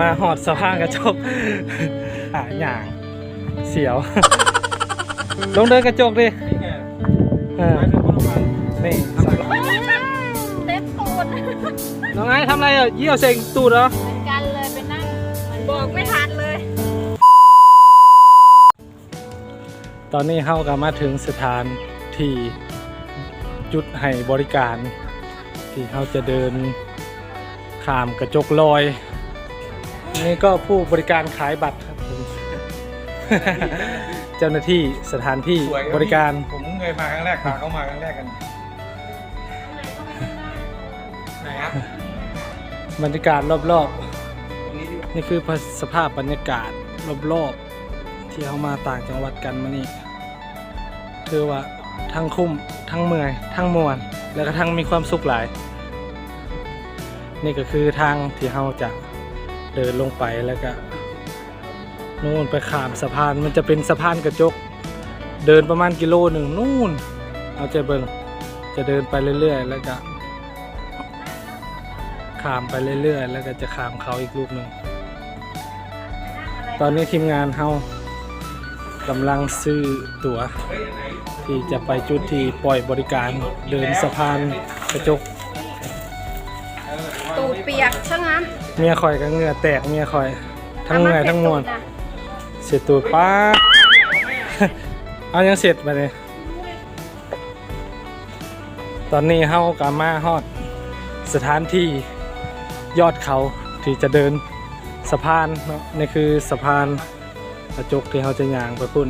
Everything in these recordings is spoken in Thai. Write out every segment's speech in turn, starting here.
มาหอดสะพานกระจกอะหย่างเสียวลงเดินกระจกดิเออนี่สำหรับเต็มตูดน้องไอ้ทำอะไรอะเยี่ยวเซ็งตูดเหรอเหมือนกันเลยไปนั่งบอกไม่ทันเลย ตอนนี้เฮาก็มาถึงสถานที่จุดให้บริการ ที่เฮาจะเดินข้ามกระจกลอย นี่ก็ผู้บริการขายบัตรครับผมเจ้าหน้าที่สถานที่สวยบริการ ผมเพิ่งเคยมาครั้งแรกพาเขามาครั้งแรกกันไหนครับบรรยากาศรอบตรงนี้ดีกว่าๆ นี่คือสภาพบรรยากาศรอบๆ ที่เขามาต่างจังหวัดกันมานี่คือว่าทั้งคุ้มทั้งเมื่อยทั้งมวน แล้วก็ทั้งมีความสุขหลาย นี่ก็คือทางที่เราจะ เดินลงไปแล้วก็นู่นไปข้ามสะพานมันจะเป็นสะพานกระจก เดินประมาณกิโลหนึ่งนู่น เอาใจเบิงจะเดินไปเรื่อยๆ แล้วก็ข้ามไปเรื่อยๆ แล้วก็จะข้ามเขาอีกลูกหนึ่งตอนนี้ทีมงานเรากำลังซื้อตั๋ว ที่จะไปจุดที่ปล่อยบริการเดินสะพานกระจกตูดเปียกช่างงั้น เมียคอยก็เหงื่อแตกเมียคอย ทั้งเหงื่อทั้งมวลเสร็จตูดป้าเอายังเสร็จไปเลยตอนนี้เฮากามาฮอด สถานที่ยอดเขาที่จะเดินสะพานเนาะนี่คือสะพานกระจกที่เขาจะย่างไปพุ่น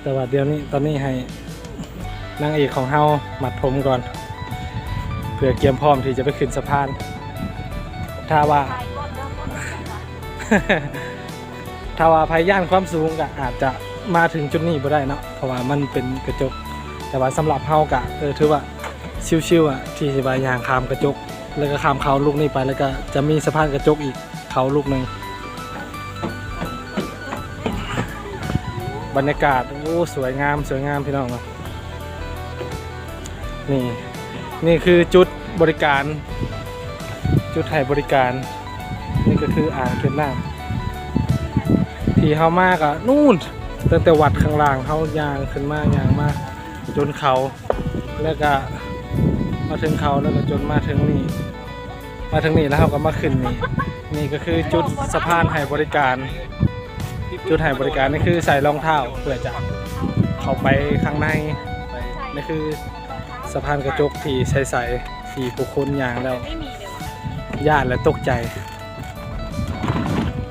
แต่ว่าเดี๋ยวนี้ตอนนี้ให้นางเอกของเฮามัดผมก่อน เพื่อเตรียมพร้อมที่จะไปขึ้นสะพาน ถ้าว่า ถ้าว่าพยายานความสูงก็อาจจะมาถึงจุดนี้บ่ได้เนาะเพราะว่ามันเป็นกระจก แต่ว่าสำหรับเฮากะเออถือว่าชิวๆอะที่สิบายางข้ามกระจก แล้วก็ข้ามเขาลูกนี้ไปแล้วก็จะมีสะพานกระจกอีกเขาลูกหนึ่งบรรยากาศโอ้สวยงามสวยงามพี่น้องเนาะนี่นี่คือจุดบริการ จุดให้บริการ นี่ก็คืออ่างเก็บน้ำที่เขามากอะนู่นตั้งแต่วัดข้างล่างเขายางขึ้นมายางมากจนเขาแล้วก็มาถึงเขาแล้วก็จนมาถึงนี่มาถึงนี่แล้วเขาก็มาขึ้นนี่นี่ก็คือจุดสะพานให้บริการ จุดให้บริการนี่คือใส่รองเท้าเพื่อจะเข้าไปข้างในนี่คือสะพานกระจกที่ใสๆที่ผู้คนยางแล้ว ยวะญาติและตกใจ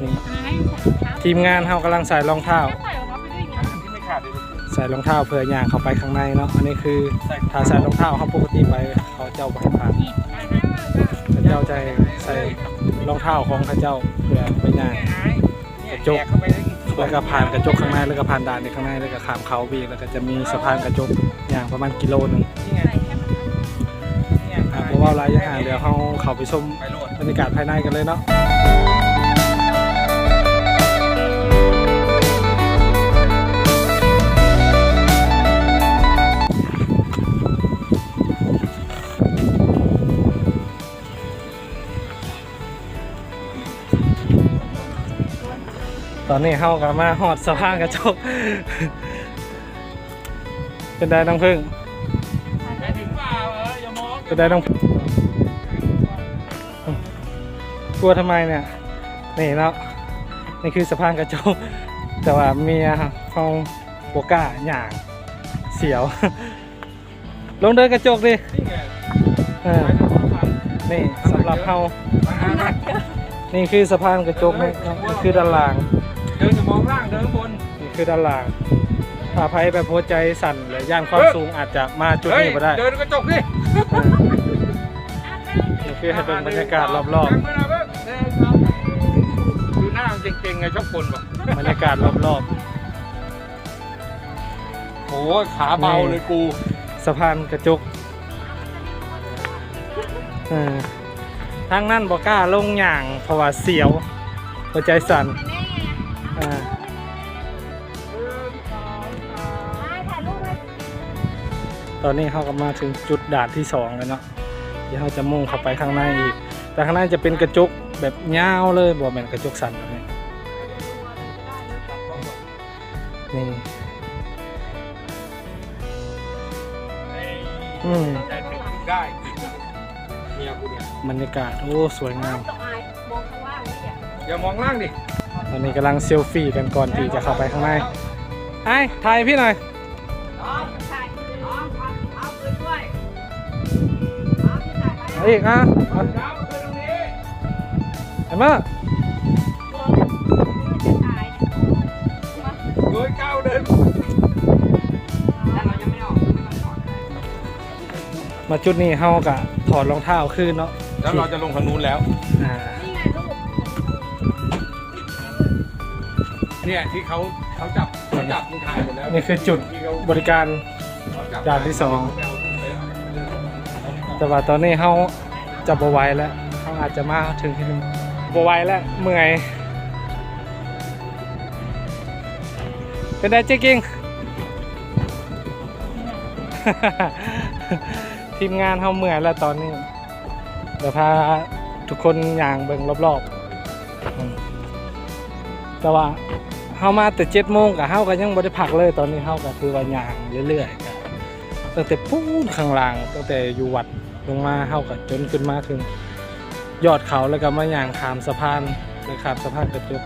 นี่ให้ใส่รองเท้าทีมงานเขากำลังใส่รองเท้าใส่รองเท้าไปด้วยอย่างเงี้ยที่ไม่ขาดเลยใส่รองเท้าเพื่อย่างเข้าไปข้างในเนาะ อันนี้คือถ้าใส่รองเท้าเขาปกติไปเขาเจ้าบริผ่านเขาเจ้าใจใส่รองเท้าของเขาเจ้าเพื่อไปย่างกระจกแเข้าไปได้แล้วก็ผ่านกระจกข้างในแล้วก็ผ่านด่านในข้างในแล้วก็ข้ามเขาบีกแล้วก็จะมีสะพานกระจกอย่างประมาณกิโลหนึงนี่ไงนี่ไงอ่าเพราะว่าระยะห่างเดี๋ยวเขาเขาไปชมบรรยากาศภายในกันเลยเนาะตอนนี้เฮากับมาหอดสะพานกระจก เป็นได้น้องพึ่งไปถึงเปล่งเป็นได้น้องพึ่ง ลัวทำไมเนี่ยนี่เนาะนี่คือสะพานกระจกแต่ว่าเมียห้องโบก้าหย่างเสียว ลงเดินกระจกดินี่ไงเออนี่สำหรับเฮาหนักเยอะนี่คือสะพานกระจกนี่นี่คือด้านล่างเดินจะมองล่างเดินข้างบนนี่คือด้านล่างถ้าภัยแบบหัวใจสั่นหรือย่านความสูงอาจจะมาจุดเฮ้ยนี้มาได้ เดินกระจกดิเออนี่คือให้เป็นบรรยากาศรอบนั่ เก่งๆไงชอบคนป่ะๆบรรยากาศรอบโอ้ยขาเบาเลยกูๆสะพานกระจกเออทางนั่นบอกกล้าลงย่างเพราะว่าเสียวหัวใจสั่นแน่อ่าถ่ายรูปเลยตอนนี้เขาก็มาถึงจุดด่านที่สองแล้วเนาะที่เขาจะมุ่งเข้าไปข้างในอีก แต่ข้างในจะเป็นกระจกแบบยาวเลยบ่แม่นกระจกสั้นแบบ นี้นี่อืมได้ถึงได้เมียกูเนี่ยบรรยากาศโอ้สวยงาม ต้องอายมองข้างล่างนี่อะอย่ามองล่างดิตอนนี้กำลังเซลฟี่กันก่อนที่จะเข้าไปข้างในไอ้ถ่ายพี่หน่อยอ๋อใช่อ๋อเอาเอาขึ้นด้วยเอาขึ้นได้ไหมเอาอีกอะเอาดาวมาขึ้นตรงนี้ เห็นไหม มาจุดนี้เฮากะถอดรองเท้าขึ้นเนาะแล้วเราจะลงทางนู้นแล้วอ่านี่ไงลูกเนี่ยที่เขาเขาจับเขาจับมึงถ่ายหมดแล้วนี่คือจุดที่เขาบริการเขาจับด่านที่สองแต่ว่าตอนนี้เฮาจะบไหวแล้วเฮาอาจจะมาถึงที่นึงบไหวแล้วเมื่อยเป็นได้เจ๊กิ้ง ทีมงานเฮาเมื่อยแล้วตอนนี้เดี๋ยวพาทุกคนย่างเบิ่งรอบๆ แต่ว่าเฮามาแต่เจ็ดโมงกับเฮาก็ยังบ่ได้พักเลยตอนนี้เฮาก็คือว่าย่างเรื่อยๆก็ตั้งแต่ปูนข้างล่างตั้งแต่อยู่วัดลงมาเฮาก็จนขึ้นมาถึง ยอดเขาแล้วก็มาย่างขามสะพานแล้วขามสะพานกระจก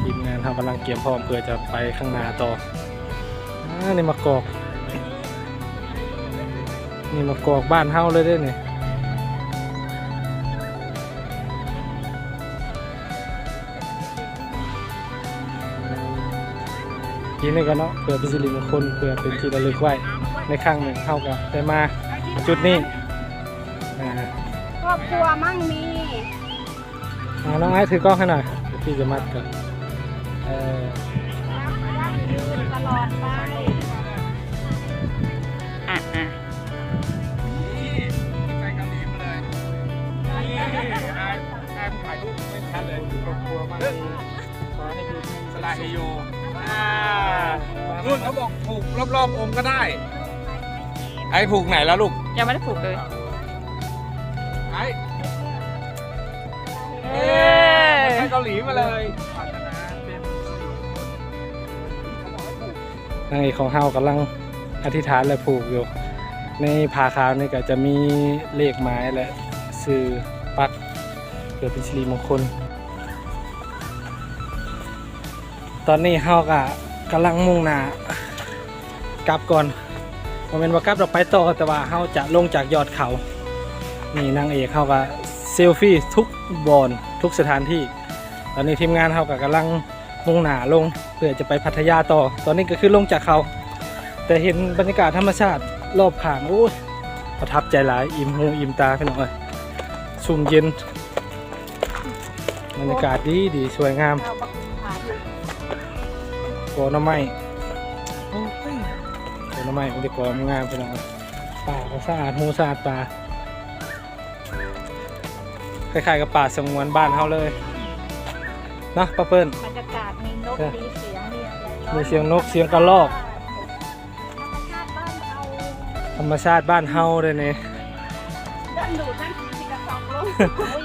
ทีมงานเฮากำลังเตรียมพร้อมเพื่อจะไปข้างหน้าต่อ นี่มากอก นี่มากอกบ้านเฮาเลยเด้อนี่ทีนี้ก็เนาะเพื่อเป็นสิริมงคลเพื่อเป็นที่ระลึกไว้ในครั้งหนึ่งเฮาก็ได้มาจุดนี้อ่าครอบครัวมั่งมีอ่าน้องไอ้ถือกล้องให้หน่อยเดี๋ยวพี่จะมัดกันเออรักยืนตลอดไป เลยครอบครัวมาดีขอให้ดีสลาเฮโยอ่านู่นเขาบอกผูกรอบๆองค์ก็ได้ ไอ้ผูกไหนแล้วลูก ยังไม่ได้ผูกเลยไอ้เอไปเกาหลีมาเลยนางเอกของเฮากำลังอธิษฐานและผูกอยู่ ในผาขาวนี่ก็จะมีเลขไม้และสื่อปักเพื่อเป็นสิริมงคล ตอนนี้เฮาก็กำลังมุ่งหน้ากลับก่อนโมเมนว่ากลับเราไปต่อแต่ว่าเฮาจะลงจากยอดเขา นี่นางเอกเฮาก็เซลฟี่ทุกบอนทุกสถานที่ ตอนนี้ทีมงานเฮาก็กำลังมุ่งหน้าลงเพื่อจะไปพัทยาต่อ ตอนนี้ก็คือลงจากเขา แต่เห็นบรรยากาศธรรมชาติรอบข้างโอ้ยประทับใจหลายอิ่มหูอิ่มตาพี่น้องเอ้ยชุ่มเย็นบรรยากาศดีดีสวยงามเราบั กผ่านกอหน้ำไม้โอ้ยกอหน้ำไม้มันจะกองามพี่น้องเอ้ยป่าก็สะอาดหูสะอาดตาคล้ายๆกับป่าสงวนบ้านเฮาเลยเนาะป้าเปิ้ลบรรยากาศมีนกเออมีเสียงมีอะไรมีเสียงนกเสียงกระรอก ธรรมชาติบ้านเราธรรมชาติบ้านเฮาเลยเนี่ยเดินดูนั่นสิกระสองลงโอ้ย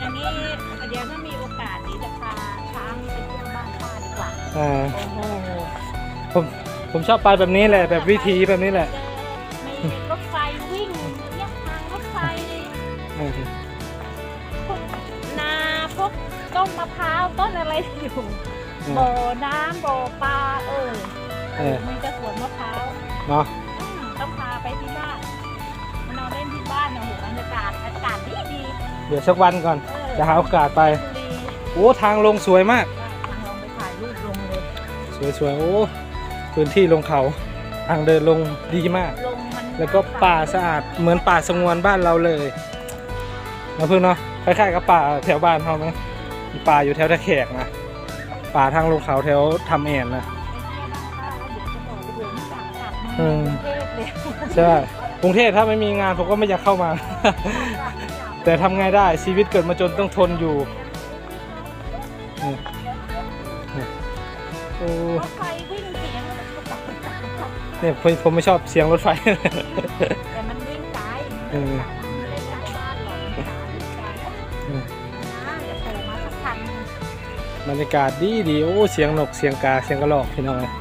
อย่างนี้อย่างนี้เดี๋ยวถ้ามีโอกาสนี้จะพาช้างไปเที่ยวบ้านป้าดีกว่าอ่าโอ้โห ผมผมชอบไปแบบนี้แหละแบบวิธีแบบนี้แหละมีรถไฟวิ่งเรียบทางรถไฟเออพวกนาพวกต้นมะพร้าวต้นอะไรอยู่เอบ่ออน้ำบ่อปลาเออเออมีแต่สวนมะพร้าวเนาะอืมต้องพาไปที่บ้านมานอนเล่นที่บ้านเนี่ยโหบรรยากาศอากาศดีดีเดี๋ยวสักวันก่อน เออจะหาโอกาสไปบุรีโอ้ทางลงสวยมาก ทางลองไปถ่ายรูปลงเลย สวยสวยโอ้ พื้นที่ลงเขาทางเดินลงดีมากลงมันแล้วก็ป่าสะอาดเหมือนป่าสงวนบ้านเราเลยนะเพื่อนเนาะคล้ายๆกับป่าแถวบ้านเขาไหมมีป่าอยู่แถวตะแขกนะป่าทางลงเขาแถวทำแอนนะอืมใช่กรุงเทพถ้าไม่มีงานผมก็ไม่อยากเข้ามา แต่ทำไงได้ชีวิตเกิดมาจนต้องทนอยู่นี่นี่โอ้ รถไฟวิ่งเสียง เนี่ยผมไม่ชอบเสียงรถไฟ แต่มันวิ่งซ้ายเออ เล่นกลางบ้านหรอกวิ่งะอลับบ้เลบรรยากาศดีดีโอ้เสียงนกเสียงกาเสียงกระรอกพี่น้องลย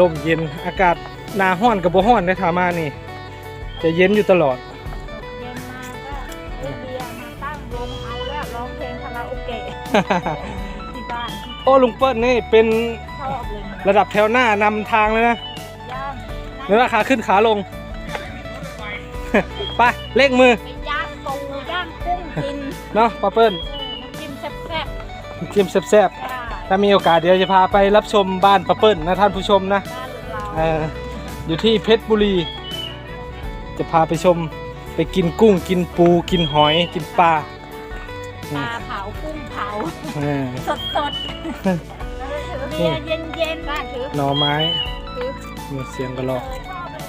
ลมเย็นอากาศหนาห้อนกับบ่ห้อนได้ทามานี่ จะเย็นอยู่ตลอดโอ้ลุงเปิ้ลนี่เป็นระดับแถวหน้านำทางเลยนะ ไม่ว่าขาขึ้นขาลง ไปเลขมือ ไปย่างปูย่างกุ้งกินเนาะป้าเปิ้ลเออน้ำจิ้มแซ่บจิ้มแซ่บๆจ้าๆ ถ้ามีโอกาสเดี๋ยวจะพาไปรับชมบ้านป้าเปิ้ลนะท่านผู้ชมนะ บ้านเราเอออยู่ที่เพชรบุรี จะพาไปชมไปกินกุ้งกินปูกินหอยกินปลาปลาเผากุ้งเผาเออสดสดๆเบียร์เย็นเย็นๆบ้านถือหน่อไม้ถือ มีเสียงกระรอกชอบเลอก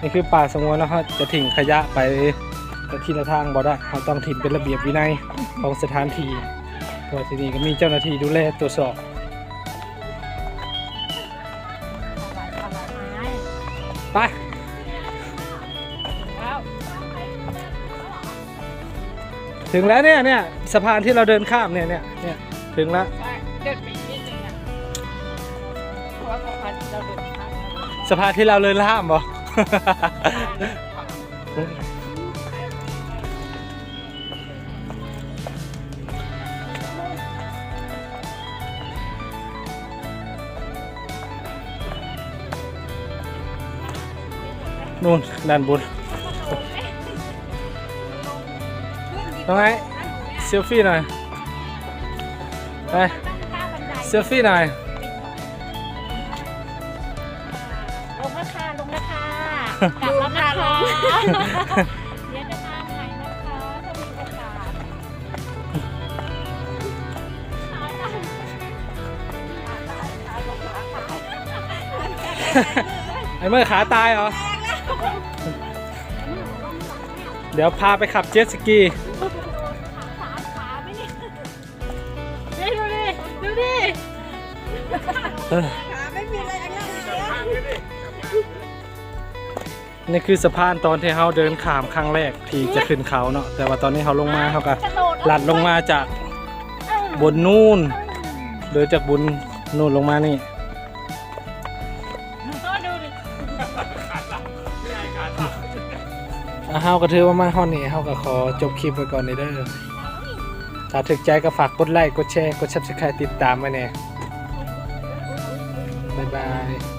นี่คือป่าสงวนนะครับจะทิ้งขยะไปแต่ที่ละทางบ่ได้เราต้องทิ้งเป็นระเบียบวินัยของสถานที่เพราะที่นี่ก็มีเจ้าหน้าที่ดูแลตรวจสอบไปถึงแล้วเนี่ยเนี่ยสะพานที่เราเดินข้ามเนี่ยเนี่ยเนี่ยถึงแล้ว สะพานที่เราเดินข้ามบ่นู่นด้านบนน้องไอ้เซลฟี่หน่อยไปเซลฟี่หน่อย กลับแล้วนะคะเดี๋ยวจะมาใหม่นะคะถ้ามีโอกาสไอ้เมื่อขาตายเหรอ เดี๋ยวพาไปขับเจ็ตสกี ขาขาไม่เนี่ยนี่ดูดิ ดูดิ นี่คือสะพานตอนที่เขาเดินข้ามครั้งแรกที่จะขึ้นเขาเนาะแต่ว่าตอนนี้เขาลงมาเขาก็หลัดลงมาจากบนนู่นโดยจากบนนู่นลงมานี่ดูดิอะเฮาก็ถือว่ามาฮอนนี่เฮาก็ขอจบคลิปไว้ก่อนนี่เด้อถ้าถึกใจก็ฝากกดไลค์กดแชร์กด Subscribe ติดตามไว้แน่บ๊ายบาย